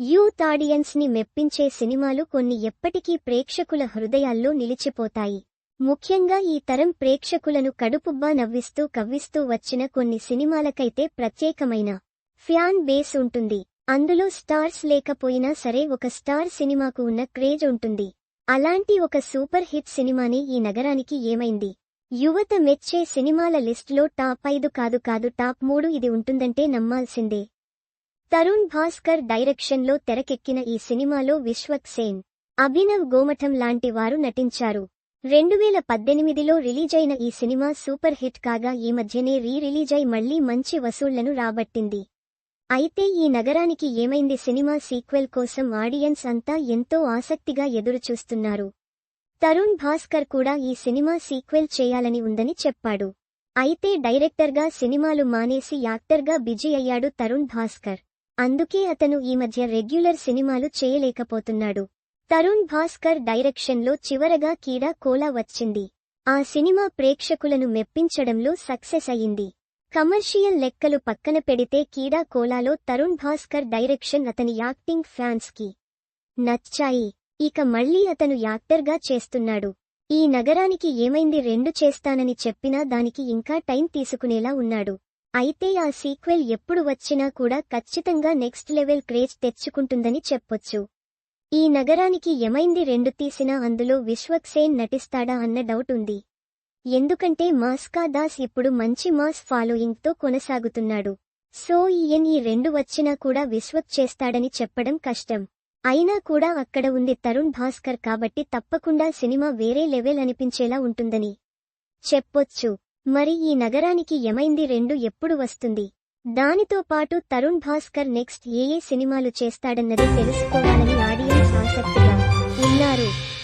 Youth ఆడియన్స్ని మెప్పించే సినిమాలు కొన్ని ఎప్పటికీ ప్రేక్షకుల హృదయాల్లో నిలిచిపోతాయి. ముఖ్యంగా ఈ తరం ప్రేక్షకులను కడుపుబ్బా నవ్విస్తూ కవ్విస్తూ వచ్చిన కొన్ని సినిమాలకైతే ప్రత్యేకమైన ఫ్యాన్ బేస్ ఉంటుంది. అందులో స్టార్స్ లేకపోయినా సరే ఒక స్టార్ సినిమాకు ఉన్న క్రేజ్ ఉంటుంది. అలాంటి ఒక సూపర్ హిట్ సినిమాని ఈ నగరానికి ఏమైంది? యువత మెచ్చే సినిమాల లిస్టులో టాప్ ఐదు కాదు కాదు టాప్ మూడు ఇది ఉంటుందంటే నమ్మాల్సిందే. తరుణ్ భాస్కర్ డైరెక్షన్లో తెరకెక్కిన ఈ సినిమాలో విశ్వక్ సేన్ అభినవ్ గోమఠం లాంటి వారు నటించారు. రెండు వేల పద్దెనిమిదిలో రిలీజైన ఈ సినిమా సూపర్ హిట్ కాగా ఈ మధ్యనే రీ రిలీజై మళ్ళీ మంచి వసూళ్ళను రాబట్టింది. అయితే ఈ నగరానికి ఏమైంది సినిమా సీక్వెల్ కోసం ఆడియన్స్ అంతా ఎంతో ఆసక్తిగా ఎదురుచూస్తున్నారు. తరుణ్ భాస్కర్ కూడా ఈ సినిమా సీక్వెల్ చేయాలని ఉందని చెప్పాడు. అయితే డైరెక్టర్గా సినిమాలు మానేసి యాక్టర్గా బిజీ అయ్యాడు తరుణ్ భాస్కర్. అందుకే అతను ఈ మధ్య రెగ్యులర్ సినిమాలు చేయలేకపోతున్నాడు. తరుణ్ భాస్కర్ డైరెక్షన్లో చివరగా కీడా కోలా వచ్చింది. ఆ సినిమా ప్రేక్షకులను మెప్పించడంలో సక్సెస్ అయింది కమర్షియల్ లెక్కలు పక్కన పెడితే కీడా కోలాలో తరుణ్ భాస్కర్ డైరెక్షన్ అతని యాక్టింగ్ ఫ్యాన్స్కి నచ్చాయి. ఇక మళ్ళీ అతను యాక్టర్గా చేస్తున్నాడు. ఈ నగరానికి ఏమైంది రెండు చేస్తానని చెప్పినా దానికి ఇంకా టైం తీసుకునేలా ఉన్నాడు. అయితే ఆ సీక్వెల్ ఎప్పుడు వచ్చినా కూడా ఖచ్చితంగా నెక్స్ట్ లెవెల్ క్రేజ్ తెచ్చుకుంటుందని చెప్పొచ్చు. ఈ నగరానికి ఏమైంది రెండు తీసినా అందులో విశ్వక్ సేన్ నటిస్తాడా అన్న డౌట్ ఉంది. ఎందుకంటే మాస్కా దాస్ ఇప్పుడు మంచి మాస్ ఫాలోయింగ్తో కొనసాగుతున్నాడు. సో ఈయన్ ఈ రెండు వచ్చినా కూడా విశ్వక్ చేస్తాడని చెప్పడం కష్టం. అయినా కూడా అక్కడ ఉంది తరుణ్ భాస్కర్ కాబట్టి తప్పకుండా సినిమా వేరే లెవెల్ అనిపించేలా ఉంటుందని చెప్పొచ్చు. మరి ఈ నగరానికి యమైంది రెండు ఎప్పుడు వస్తుంది? దానితో పాటు తరుణ్ భాస్కర్ నెక్స్ట్ ఏ ఏ సినిమాలు చేస్తాడన్నది తెలుసుకోవాలని ఆడియన్స్ ఆసక్తిగా ఉన్నారు.